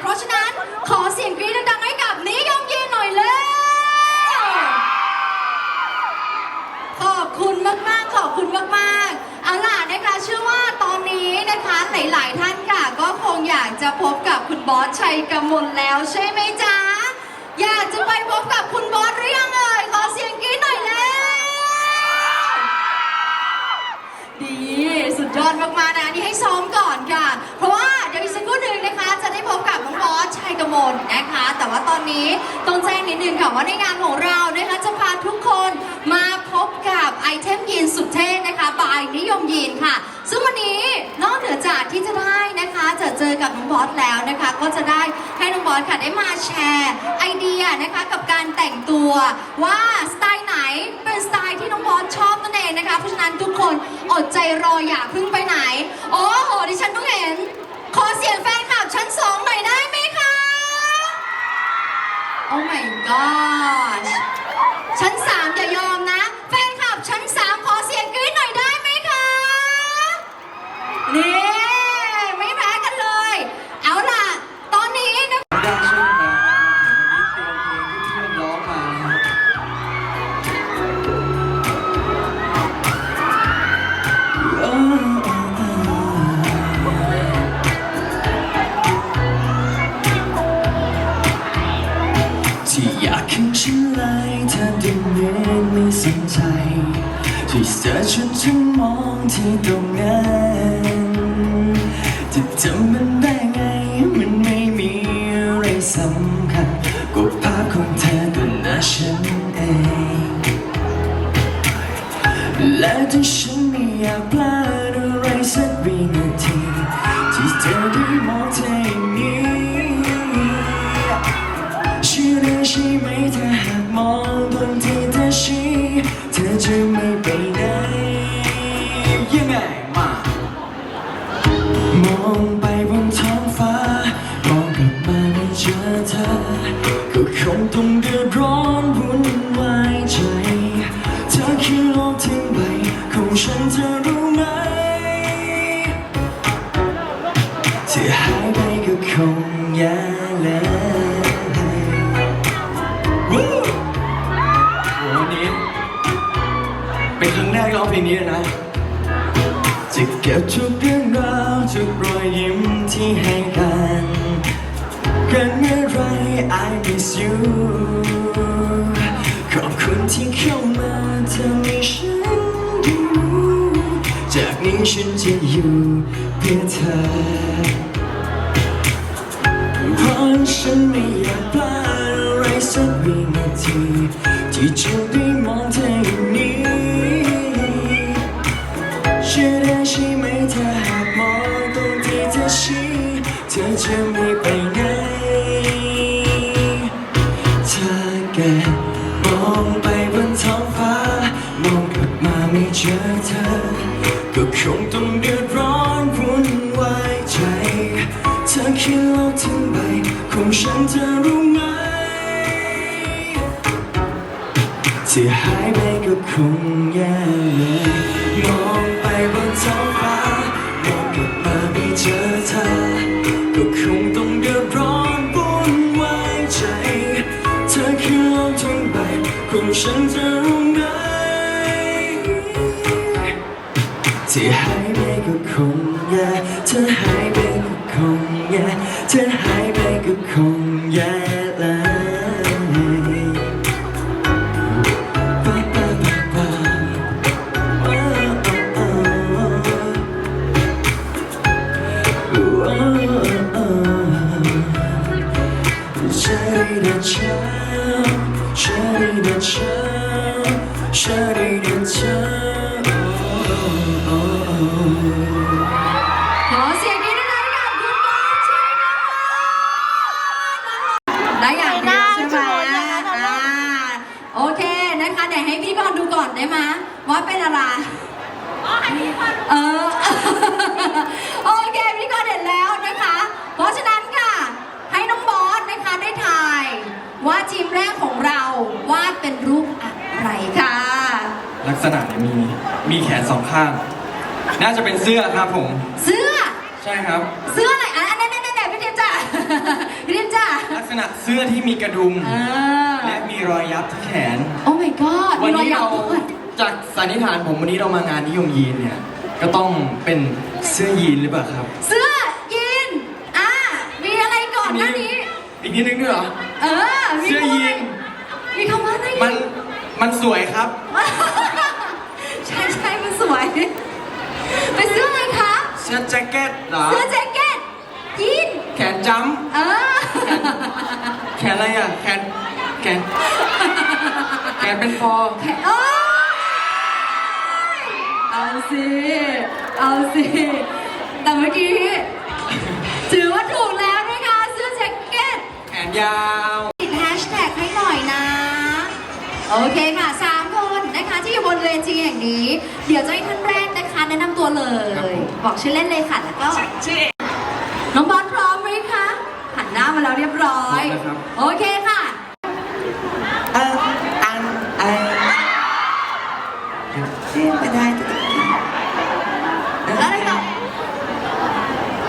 เพราะฉะนั้นขอเสียงกรี๊ดดังๆให้กับนิยมยีนหน่อยเลยขอบคุณมากๆ ขอบคุณมากๆเอาล่ะนะคะเชื่อว่าตอนนี้นะคะหลายๆท่านค่ะ ก็คงอยากจะพบกับคุณบอสชัยกมลแล้วใช่ไหมจ๊ะ อยากจะไปพบกับคุณบอสหรือยังเอ่ยขอเสียงกรี๊ดหน่อย ยอดมากๆนะนนี่ให้ซ้อมก่อนค่ะ เพราะว่าเดี๋ยวอีกสักครู่หนึ่งนะคะ จะได้พบกับน้องบอสชัยกมลนะคะ แต่ว่าตอนนี้ต้องแจ้งนิดนึงค่ะว่าในงานของเรานะคะจะพาทุกคนมาพบกับไอเทมยีนสุดเท่นะคะบายนิยมยีนค่ะ จะเจอกับน้องบอสแล้วนะคะ ก็จะได้ให้น้องบอสค่ะได้มาแชร์ไอเดียนะคะกับการแต่งตัวว่าสไตล์ไหนเป็นสไตล์ที่น้องบอสชอบนั่นเองนะคะ เพราะฉะนั้นทุกคนอดใจรออย่าเพึ่งไปไหน โอ้โหดิฉันต้องเห็น ขอเสียงแฟนคลับชั้นสองหน่อยได้ไหมคะ โอ้ my god ชั้นสามอย่ายอมนะ แฟนคลับชั้นสามขอเสียงกรี๊ด สำคัญกว่าภาพของเธอตัวหน้าฉันเองและที่ฉัน ขอ จะอยู่เพื่อเธอเพราะฉันไม่อยากพลาดอะไรสักวินาทีที่จะได้มองเธออย่างนี้เชื่อได้ใช่ไหมถ้าหากมองตรงที่เธอชี้เธอจะไม่ไปไหนถ้าแกมองไปบนท้องฟ้ามองกลับมาไม่เจอเธอ ก็คงต้องเดือดร้อนวุ่นวายใจ เธอคือโลกทั้งใบของฉันเธอรู้ไหม ที่หายไปก็คงแย่เลยมองไปบนท้องฟ้ามองกลับมาไม่เจอเธอ ก็คงต้องเดือดร้อนวุ่นวายใจ เธอคือโลกทั้งใบของฉันเธอรู้ ที่หายไปก็คงแย่เธอหายไปก็คงแย่เธอหายไปก็คงแย่ ษณะเนี่ยมีมีแขนสองข้าง น่าจะเป็นเสื้อครับผม เสื้อ ใช่ครับ เสื้ออะไรอะอันนั้นนั่นนั่นพี่เทียมจ้ะณะเสื้อที่มีกระดุม อ่าและมีรอยยับที่แขน โอ้ my god วันมีรอยนี้ยับเราด้วยจากสันนิษฐานผมวันนี้เรามางานนิยมยีนเนี่ย ก็ต้องเป็นเสื้อยีนหรือเปล่าครับ เสื้อยีนอ่ามีอะไรก่อนหน้านี้ อีกนิดนึงด้วยเหรอ เออมีเสื้อยีน มีคำว่าอะไรมันมันสวยครับใช่ใช่มันส วยเป็นเสื้ออะไรคะเสื้อแจ็คเก็ตเหรอเสื้อแจ็คเก็ตยีนแขนจ้เออำแขนอะไรอะแขนแขนแขนเป็นฟอร์แขนโอ้ยเอาสิเอาสิแต่เมื่อกี้ถือว่าถูกแล้วนะคะเสื้อแจ็คเก็ต แขนยาว ติดแฮชแท็กให้หน่อยนะ โอเคค่ะสา เวทีแห่งนี้ เดี๋ยวจะให้ท่านแรกนะคะแนะนำตัวเลย บอกชื่อเล่นเลยค่ะแล้วก็ชื่อเอกน้องบอลพร้อมไหมคะหันหน้ามาแล้วเรียบร้อย พร้อมนะครับ โอเคค่ะอันอันอันไม่ได้แล้วอะไรต่อ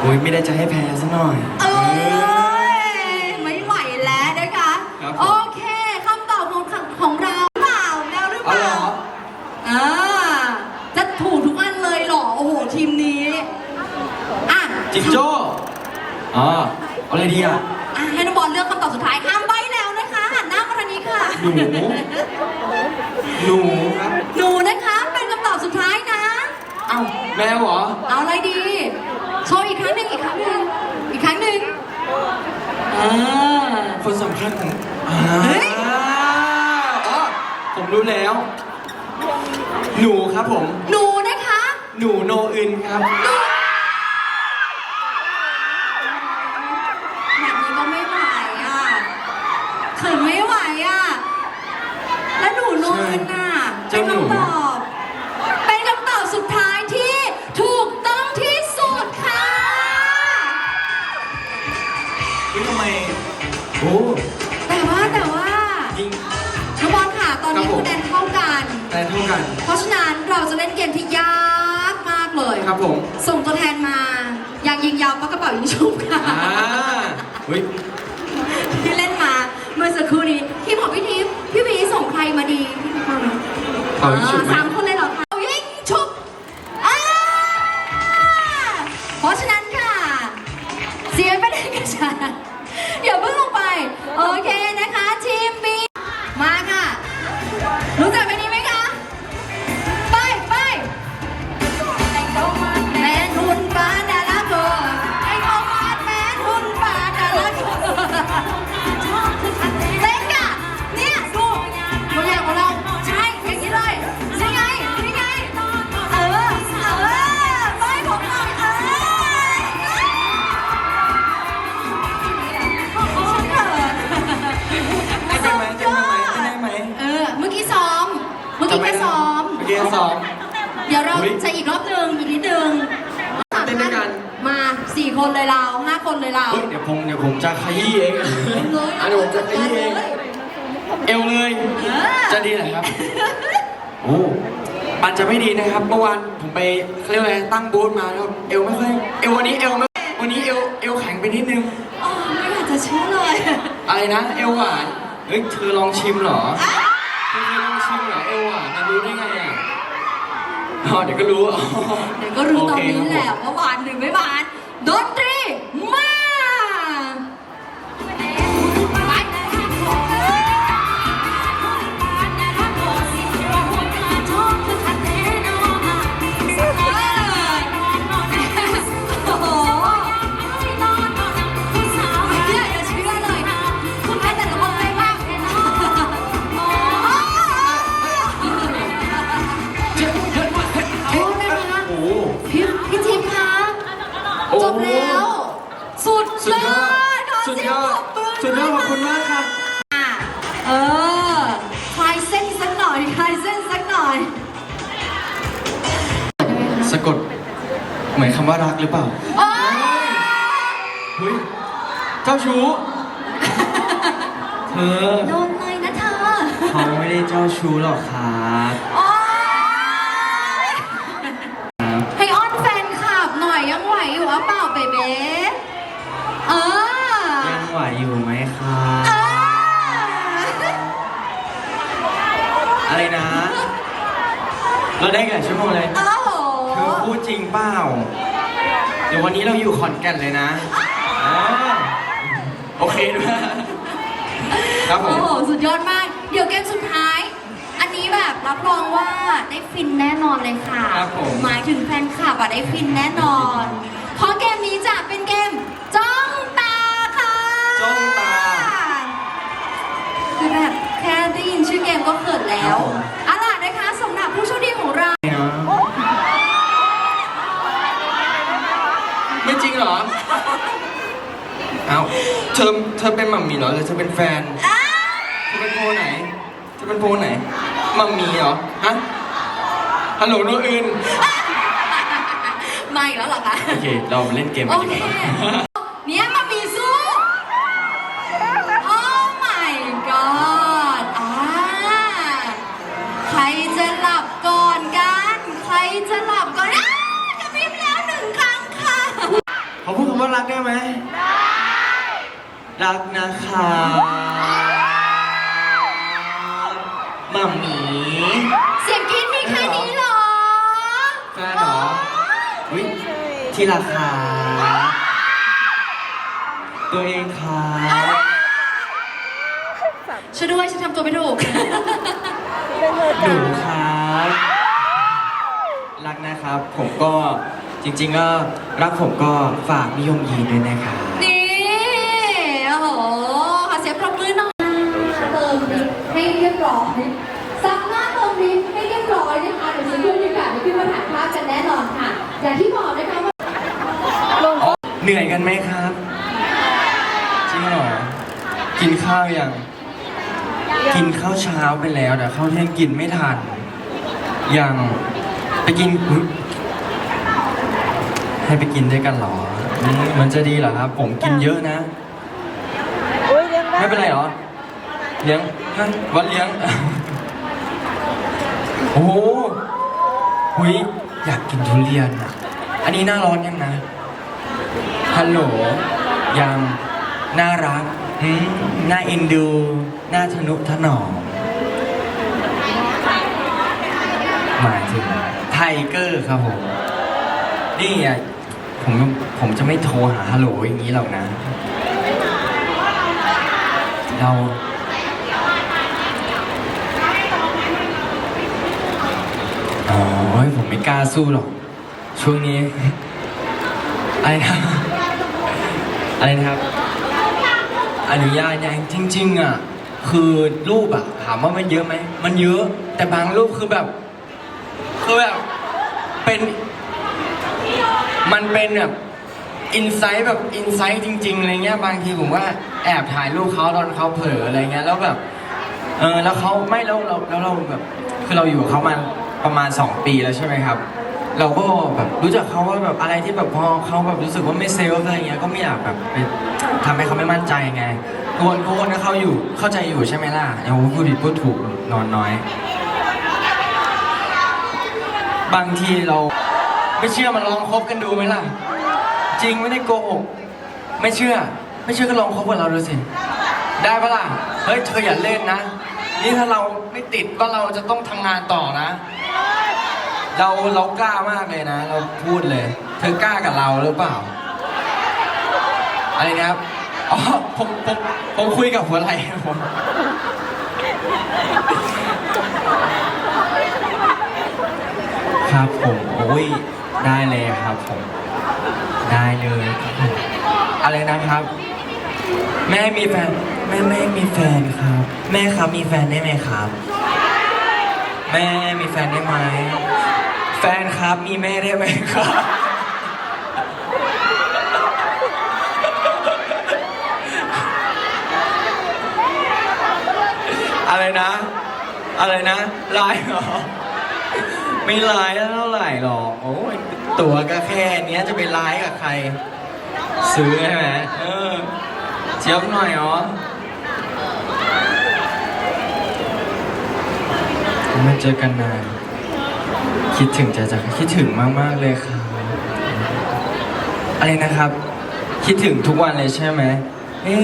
โอ้ยไม่ได้จะให้แพ้ซะหน่อย เอ้ยไม่ไหวแล้วนะคะ ครับผม โอเคคำตอบของของเราเปล่าแล้วหรือเป เอาเหร ล่า อ อ่าจะถูกทุกอันเลยเหรอ โอ้โห ทีมนี้ อะ จิงโจ้อ๋อเอาอะไรดีอะอะให้น้องบอลเลือกคำตอบสุดท้ายห้ามใบแล้วนะคะหันหน้ามาทางนี้ค่ะ หนู หนูครับหนูนะคะเป็นคำตอบสุดท้ายนะ เอ้าแมวเหรอ เอาอะไรดี โชว์อีกครั้งหนึ่งอีกครั้งหนึ่งอีกครั้งหนึ่งอ่า คนสำคัญของอ่าเฮ้ย อ๋อผมรู้แล้ว หนูครับผม หนูนะคะ หนูโนอึนครับแบ ขินไม่ไหวอะ แล้วหนูนูนน่ะเจ้าเป็นหนู คำตอบ เป็นคำตอบสุดท้ายที่ถูกต้องที่สุดค่ะเฮ้ยทำไมโอ้ แต่ว่าแต่ว่ายิง น้องบอลค่ะตอนนี้ครับผม คะแนนเท่ากัน แต่เท่ากัน เพราะฉะนั้นเราจะเล่นเกมที่ยากมากเลย ครับผมส่งตัวแทนมา อยากยิงยาวก็กระเป๋ายิงชุบค่ะ อ่าเฮ้ยที่เล่น มาเมื่อสักครู่นี้พี่บอกพี่ทิพย์พี่พีส่งใครมาดีพี่ทิพย์มาไหมเป่ายิงฉุบไหม สาม วเราเฮ้ยจะอีกรอบหนึ่งอีกนิดนึงเต้นด้วยกันมาสี่คนเลยเราห้าคนเลยเราเฮ้ยเดี๋ยวผมเดี๋ยวผมจะขยี้เองอะเดี๋ยวผมจะขยี้เอง เอวเลย เออจะดีเหรอครับ โอ้มันจะไม่ดีนะครับ เมื่อวานผมไปเขาเรียกว่าอะไรตั้งบูธมาแล้วเอวไม่ค่อยเอววันนี้เอวไม่วันนี้เอวเอวแข็งไปนิดนึง อ๋อไม่อยากจะเชื่อเลย อะไรนะเอวหวานเฮ้ยเธอลองชิมเหรอเธอเคยลองชิมเหรอเอวหวานนะรู้ได้ไงอะ อ๋อเดี๋ยวก็รู้อ๋อเดี๋ยวก็รู้ตอนนี้โเคแหละครับผมว่าหวานหรือไม่หวานดนตรีำว่ารักหรือเปล่า โอ้ยเฮ้ย เจ้าชู้ เธอโดนเลยนะเธอ เขาไม่ได้เจ้าชู้หรอกครับโอ้ยให้อ้อนแฟนคลับหน่อยยังไหวอยู่หรือเปล่าเบเบ้เออ ยังไหวอยู่ไหมคะอ่าอะไรนะ เราได้กี่ชั่วโมงเลยโอ้โหเธอพูดจริงเปล่า เดี๋ยววันนี้เราอยู่ขอนแก่นเลยนะอ่าโอเคด้วยครับผโอ้ม โห สุดยอดมาก เดี๋ยวเกมสุดท้าย อันนี้แบบรับรองว่าได้ฟินแน่นอนเลยค่ะ ครับผม หมายถึงแฟนคลับอะได้ฟินแน่นอน เพราะเกมนี้จะเป็นเกมจ้องตาค่ะ จ้องตา คือแบบแค่ได้ยินชื่อเกมก็เขินแล้ครัวบผม เอาล่ะนะคะสำหรับผู้โชคดีของเรา ไม่จริงเหรอ เอาเธอเธอเป็นหมัมมี่เหรอหรือเธอเป็นแฟนเธอเป็นโพไหนเธอเป็นโพไหนมัมมี่เหรอฮะฮัลโหลโนอื่นมาอีกแล้วเหรอคะโอเค เราเล่นเกมโอกันดีเคกว่าเนี่ยมามีสู้โอ้ my god อ่าใครจะหลับก่อนกัน ใครจะหลับก่อนอ้ากระพริบแล้วหนึ่งครั้งค่ะเขาพูดคำว่ารักได้ไหมได้ รักนะคะมัมมี่เสียงกรี๊ดมีแค่นี้เหรอแฟนเหรอวิที่ราคา ตัวเองค่ะช่วยด้วยฉันทำตัวไม่ถูกหนูครับรักนะครับ ผมก็จริง ๆ ก็รักผมก็ฝากนิยมยีด้วยนะครับ ให้เรียบร้อยสามารถเติมลิฟต์ให้เรียบร้อยนะคะเดี๋ยวจะขึ้นบรรยากาศให้ขึ้นมาถ่ายภาพกันแน่นอนค่ะ อย่างที่บอกนะคะว่าเหนื่อยกันไหมครับจริงเหรอกินข้าวยังกินข้าวเช้าไปแล้วแต่ข้าวเที่ยงกินไม่ทันยังไปกินอุ๊ยให้ไปกินด้วยกันเหรออืมมันจะดีเหรอครับ ผมกินเยอะนะอุ้ยเลี้ยงได้ไม่เป็นไรเหรอเลี้ยง วัดเลี้ยง โอ้โหหุยอยากกินทุเรียนอะอันนี้หน้าร้อนยังนะ ฮัลโหล ยัง น่ารักหืมน่าเอ็นดู น่าทนุถนอมหมายถึงไทเกอร์ครับผม นี่อะผมผมจะไม่โทรหาฮัลโหลอย่างนี้หรอกนะ เรา อ๋อเฮ้ ยผมไม่กล้าสู้หรอก ช่วงนี้ อะไรนะอะไรนะครับ อนุญาตยังจริง ๆ อะ คือรูปอะถามว่ามันเยอะไหม มันเยอะ แต่บางรูปคือแบบ คือแบบ เป็น มันเป็นแบบอินไซต์แบบอินไซต์จริงๆอะไรเงี้ยบางทีผมว่าแอบถ่ายรูปเขาตอนเขาเผลออะไรเงี้ยแล้วแบบ เออแล้วเขาไม่แล้วเราแล้วเราแบบ คือเราอยู่กับเขามา ประมาณ 2 ปีแล้วใช่ไหมครับ เราก็แบบรู้จักเขาว่าแบบอะไรที่แบบพอเขาแบบรู้สึกว่าไม่เซลฟ์อะไรเงี้ยก็ไม่อยากแบบไปทำให้เขาไม่มั่นใจไงทุกคนทุกคนก็เขาอยู่เข้าใจอยู่ใช่ไหมล่ะอย่างพูดผิดพูดถูกนอนน้อย บางทีเราไม่เชื่อมาลองคบกันดูไหมล่ะ จริงไม่ได้โกหกไม่เชื่อ ไม่เชื่อก็ลองคบกับเราดูสิได้ปะล่ะเฮ้ยเธออย่าเล่นนะ นี่ถ้าเราไม่ติดก็เราจะต้องทำงานต่อนะ เราเรากล้ามากเลยนะ เราพูดเลย เธอกล้ากับเราหรือเปล่า อะไรนะครับอ๋อผมผมผมคุยกับหัวไหล่ครับผมครับผมโอ้ยได้เลยครับผม ได้เลยอะไรนะครับ แม่มีแฟนแม่ไม่มีแฟนครับ แม่ครับมีแฟนได้ไหมครับ แม่มีแฟนได้ไหม ฟนครับมีแม่ได้ไหมครับ อะไรนะ อะไรนะไลน์เหรอ ไม่ไลน์เท่าไหร่หรอกโอ้ยตัวก็แค่เนี้ยจะไปไลน์กับใคร ซื้อใช่ไหมเออเจี๊ยบหน่อยเหรอไม่เจอกันนาน คิดถึงจะจะคิดถึงมากๆเลยครับอะไรนะครับ คิดถึงทุกวันเลยใช่ไหมเอ๊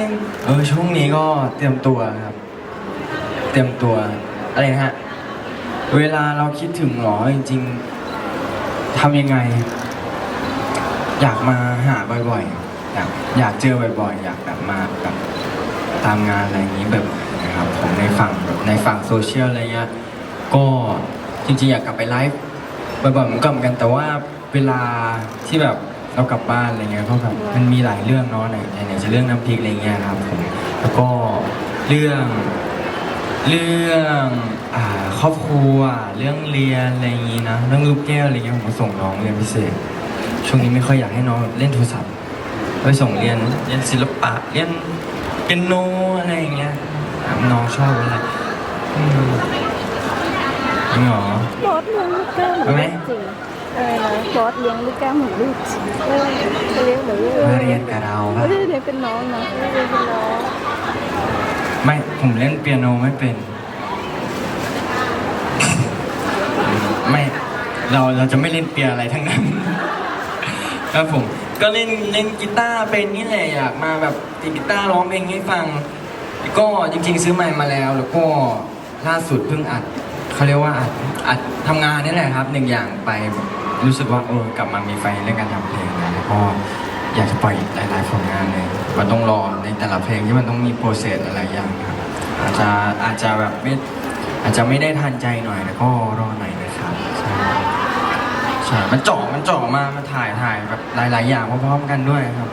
ะเออช่วงนี้ก็เตรียมตัวครับ เตรียมตัวอะไรฮะเวลาเราคิดถึงหรอจริงๆทำยังไง อยากมาหาบ่อยๆอยากอยากเจอบ่อยๆ อยากแบบมาแบบตามงานอะไรอย่างนี้แบบนะครับผมในฝั่งในฝั่งโซเชียลอะไรเงี้ยก็ จริงๆอยากกลับไปไลฟ์บ่อยๆเหมือนกันเหมือนกัน แต่ว่าเวลาที่แบบเรากลับบ้านอะไรเงี้ยก็แบบมันมีหลายเรื่องเนาะไหนไหนจะเรื่องน้ำพริกอะไรเงี้ยครับผมแล้วก็เรื่องเรื่องอ่าครอบครัวเรื่องเรียนอะไรอย่างงี้นะเรื่องลูกแก้วอะไรเงี้ยผมก็ส่งน้องเรียนพิเศษ ช่วงนี้ไม่ค่อยอยากให้น้องเล่นโทรศัพท์ไปส่งเรียนเรียนศิลปะเรียนเปียโนอะไรอย่างเงี้ยน้องชอบอะไรอืมจริงเหร อบอสเลี้ยงลูกแก้วเหมือนลูกจริงอะไรนะบอสเลี้ยงลูกแก้วเหมือนลูกจริงเออเลี้ยงเหมือนลูกมาเรียนกับเราปะไม่ได้เลี้ยงเป็นน้องนะไม่ได้เลี้ยงเป็นน้องไม่ผมเล่นเปียโนไม่เป็น ไม่เราเราจะไม่เล่นเปียอะไรทั้งนั้น ครับผม ก็เล่นเล่นกีตาร์เป็นนี่แหละอยากมาแบบตีกีตาร์ร้องเพลงให้ฟัง ก็จริง ๆ ซื้อไมค์มาแล้ว แล้วก็ล่าสุดเพิ่งอัด เขาเรียกว่าอัดอัดทำงานนี่แหละครับหนึ่งอย่างไปรู้สึกว่าเออกลับมามีไฟเรื่องการทำเพลงนะแล้วก็อยากจะปล่อยหลายๆผลงานเลยมันต้องรอในแต่ละเพลงที่มันต้องมีโปรเซสอะไรอย่างครับอาจจะอาจจะแบบไม่อาจจะไม่ได้ทันใจหน่อยแต่ก็รอหน่อยนะครับใช่ใช่มันเจาะมันเจาะมามาถ่ายถ่ายแบบหลาย ๆ อย่างพร้อมๆกันด้วยครับ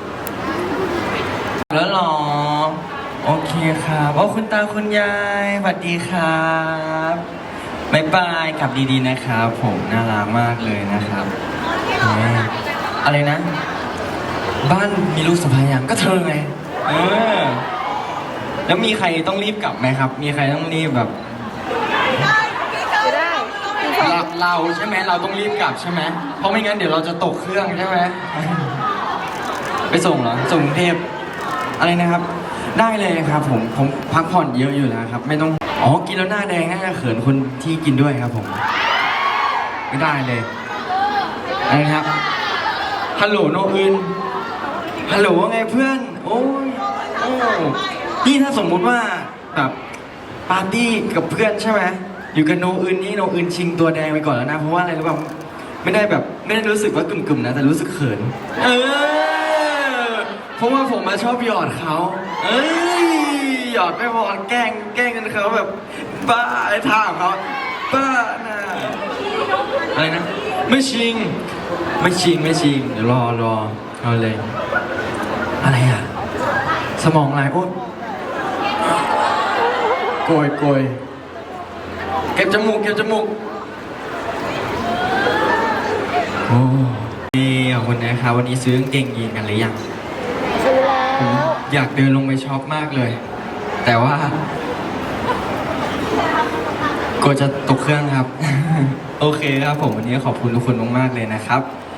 แล้วหรอโอเคครับโอ้คุณตาคุณยายสวัสดีครับ บายบายกลับดีๆนะครับ ผมน่ารักมากเลยนะครับแหมอะไรนะ บ้านมีลูกสะพ้ายยังก็เธอไงเออแล้วมีใครต้องรีบกลับไหมครับ มีใครต้องรีบแบบ เราเราใช่ไหมเราต้องรีบกลับใช่ไหมเพราะไม่งั้นเดี๋ยวเราจะตกเครื่องใช่ไหม ไปส่งเหรอส่งกรุงเทพอะไรนะครับ ได้เลยครับผมผมพักผ่อนเยอะอยู่แล้วครับ ไม่ต้อง อ๋อ กินแล้วหน้าแดงน่าจะเขินคนที่กินด้วยครับผม ไม่ได้เลยอะไรนะครับ ฮัลโหลโนอื่นฮัลโหลว่าไงเพื่อน โอ้ยโอ้นี่ถ้าสมมุติว่าแบบปาร์ตี้กับเพื่อนใช่ไหมอยู่กับโนอื่นนี่โนอื่นชิงตัวแดงไปก่อนแล้วนะ เพราะว่าอะไรรู้ป่ะไม่ได้แบบไม่ได้รู้สึกว่ากึ่มๆนะ แต่รู้สึกเขิน เออ เพราะว่าผมมาชอบหยอดเขา เอ้ย หยอดไม่พอแกล้งแกล้งกันเขาแบบบ้าไอ้ท่าของเขาบ้าน่ะอะไรนะ ไม่ชิง ไม่ชิงไม่ชิงเดี๋ยวรอรอเอาเลย อะไรอะ สมองลายโอ๊ยโกยโกยเก็บจมูกเก็บจมูกโอ้นี่ขอบคุณนะครับวันนี้ซื้อกางเกงยีนกันหรือยัง ซื้อแล้ผมวอยากเดินลงไปช็อปมากเลย แต่ว่าก็จะตกเครื่องครับ โอเคครับผมวันนี้ขอบคุณทุกคนมากๆเลยนะครับแก่นน่ารักมากขอบคุณนะครับ